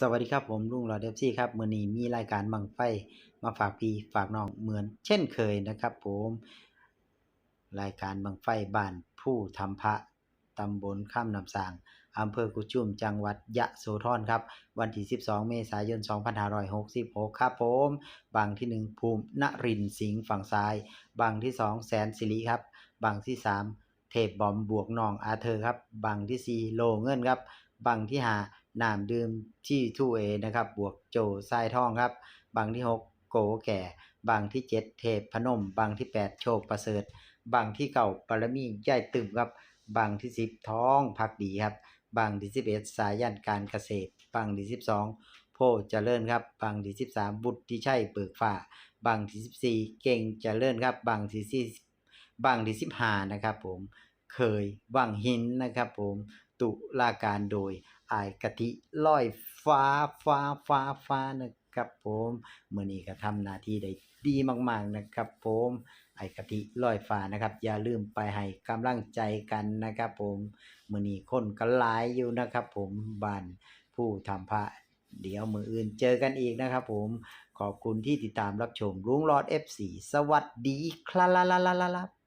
สวัสดีครับผมลุงหลอดเอฟซี่ครับมือนี้มีรายการบังไฟมาฝากพี่ฝากน้องเหมือนเช่นเคยนะครับ ผม รายการบังไฟบ้านผู้ทำพระตำบลข้ามน้ำสางอำเภอกุจุมจังหวัดยะโสธรครับ วันที่ 12 เมษายน 2566 ครับผมบางที่ 1 ภูมินรินสิงห์ฝั่งซ้าย บางที่ 2 แสนสิริครับ บางที่ 3 เทพบอมบวกน้องอาเธอร์ครับ บางที่ 4 โลเงินครับ บางที่ 5 น้ำดื่มที่ทูเอนะครับ บวกโจทรายทองครับ บางที่ 6 โกแก่ บางที่ 7 เทพพนม บางที่ 8 โชคประเสริฐ บางที่เก่าปรมีย่ายตึมครับ บางที่ 10 ท้องพักดีครับ บางที่ 11 สายันการเกษตร บางที่ 12 โพเจริญครับ บางที่ 13 บุตรที่ใชัยเบิกฟ้าบางที่ 14 เก่งเจริญครับ บางที่4บางที่15นะครับผม เคยวังหินนะครับผม ตุลาการโดยอายกะทิลอยฟ้าฟ้าฟ้าฟ้านะครับผมเมื้อนี้ก็ทำหน้าที่ได้ดีมาก ๆนะครับผมไอ้กะทิลอยฟ้านะครับ อย่าลืมไปให้กำลังใจกันนะครับผมเมื้อนี้คนก็หลายอยู่นะครับผมบ้านผู้ทำพระเดี๋ยวมืออื่นเจอกันอีกนะครับผมขอบคุณที่ติดตามรับชมลุงรอด F4 สวัสดีครับ